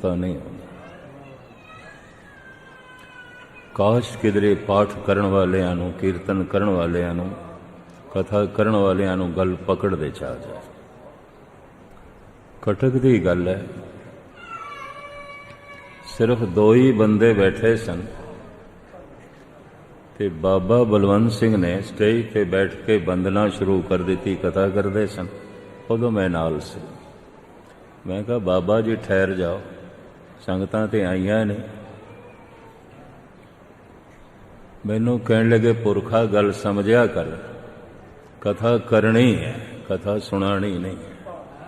ਕਰਤਾ ਨਹੀਂ ਹੁੰਦਾ ਕਾਸ਼ ਕਿਦਰੇ ਪਾਠ ਕਰਨ ਵਾਲਿਆਂ ਨੂੰ, ਕੀਰਤਨ ਕਰਨ ਵਾਲਿਆਂ ਨੂੰ, ਕਥਾ ਕਰਨ ਵਾਲਿਆਂ ਨੂੰ ਗੱਲ ਪਕੜ ਦੇ ਚਾ ਜਾਏ ਕਟਕ ਦੀ ਗੱਲ ਹੈ, ਸਿਰਫ ਦੋ ਹੀ ਬੰਦੇ ਬੈਠੇ ਸਨ ਤੇ ਬਾਬਾ ਬਲਵੰਤ ਸਿੰਘ ਨੇ ਸਟੇਜ ਤੇ ਬੈਠ ਕੇ ਬੰਦਨਾ ਸ਼ੁਰੂ ਕਰ ਦਿੱਤੀ, ਕਥਾ ਕਰਦੇ ਸਨ। ਉਦੋਂ ਮੈਂ ਨਾਲ ਸੀ। ਮੈਂ ਕਿਹਾ, ਬਾਬਾ ਜੀ, ਠਹਿਰ ਜਾਓ। ਸੰਗਤਾਂ ਤੇ ਆਈਆਂ ਨੇ। ਮੈਨੂੰ ਕਹਿਣ ਲੱਗੇ, ਪੁਰਖਾ ਗੱਲ ਸਮਝਿਆ ਕਰ। ਕਥਾ ਕਰਨੀ ਹੈ, ਕਥਾ ਸੁਣਾਣੀ ਨਹੀਂ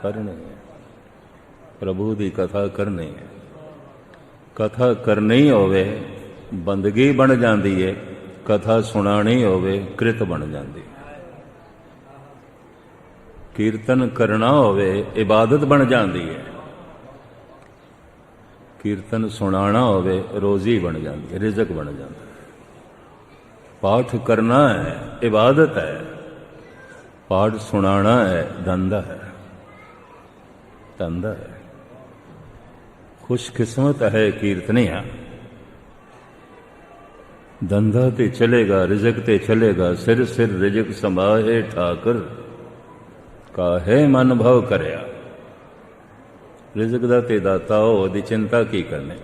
ਕਰਨੀ ਹੈ। ਪ੍ਰਭੂ ਦੀ ਕਥਾ ਕਰਨੀ ਹੈ। ਕਥਾ ਕਰਨੀ ਹੋਵੇ, ਬੰਦਗੀ ਬਣ ਜਾਂਦੀ ਹੈ ਕਥਾ ਸੁਣਾਣੀ ਹੋਵੇ, ਕ੍ਰਿਤ ਬਣ ਜਾਂਦੀ ਹੈ ਕੀਰਤਨ ਕਰਨਾ ਹੋਵੇ, ਇਬਾਦਤ ਬਣ ਜਾਂਦੀ ਹੈ ਕੀਰਤਨ ਸੁਣਾਣਾ ਹੋਵੇ ਰੋਜ਼ੀ ਬਣ ਜਾਂਦੀ ਹੈ ਰਿਜ਼ਕ ਬਣ ਜਾਂਦਾ ਹੈ ਪਾਠ ਕਰਨਾ ਹੈ ਇਬਾਦਤ ਹੈ ਪਾਠ ਸੁਣਾਣਾ ਹੈ ਧੰਦਾ ਹੈ ਧੰਦਾ ਹੈ ਖੁਸ਼ਕਿਸਮਤ ਹੈ ਕੀਰਤਨੀਆ ਧੰਦਾ ਤੇ ਚਲੇਗਾ ਰਿਜ਼ਕ ਤੇ ਚਲੇਗਾ ਸਿਰ ਸਿਰ ਰਿਜ਼ਕ ਸੰਭਾਹੇ ਠਾਕਰ ਕਾਹੇ ਮਨ ਭਵ ਕਰਿਆ ਰਿਜ਼ਕ ਦਾ ਤੇ ਦਾਤਾ ਉਹਦੀ ਚਿੰਤਾ ਕੀ ਕਰਨੀ?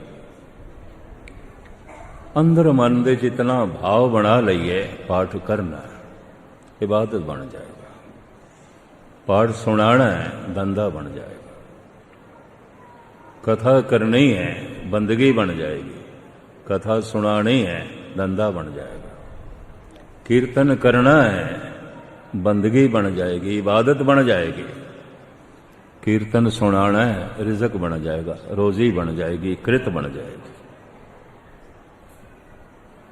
ਅੰਦਰ ਮਨ ਦੇ ਜਿਤਨਾ ਭਾਵ ਬਣਾ ਲਈਏ, ਪਾਠ ਕਰਨਾ ਇਬਾਦਤ ਬਣ ਜਾਏਗਾ। ਪਾਠ ਸੁਣਾਣਾ ਹੈ ਧੰਦਾ ਬਣ ਜਾਏਗਾ। ਕਥਾ ਕਰਨੀ ਹੈ, ਬੰਦਗੀ ਬਣ ਜਾਏਗੀ। ਕਥਾ ਸੁਣਾਣੀ ਹੈ ਧੰਦਾ ਬਣ ਜਾਏਗਾ। ਕੀਰਤਨ ਕਰਨਾ ਹੈ, ਬੰਦਗੀ ਬਣ ਜਾਏਗੀ, ਇਬਾਦਤ ਬਣ ਜਾਏਗੀ। ਕੀਰਤਨ ਸੁਣਾਣਾ ਹੈ, ਰਿਜ਼ਕ ਬਣ ਜਾਏਗਾ, ਰੋਜ਼ੀ ਬਣ ਜਾਏਗੀ, ਕ੍ਰਿਤ ਬਣ ਜਾਏਗੀ।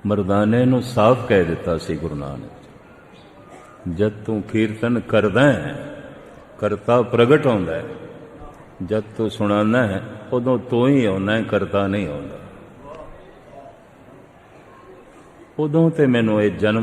ਮਰਦਾਨੇ ਨੂੰ ਸਾਫ਼ ਕਹਿ ਦਿੱਤਾ ਸੀ ਗੁਰੂ ਨਾਨਕ ਜਦ ਤੂੰ ਕੀਰਤਨ ਕਰਦਾ ਹੈ, ਕਰਤਾ ਪ੍ਰਗਟ ਹੁੰਦਾ ਹੈ, ਜਦ ਤੂੰ ਸੁਣਾਉਂਦਾ ਹੈ, ਉਦੋਂ ਤੂੰ ਹੀ ਆਉਣਾ ਹੈ, ਕਰਤਾ ਨਹੀਂ ਆਉਂਦਾ। ਉਦੋਂ ਤੇ ਮੈਨੂੰ ਇਹ ਜਨਮ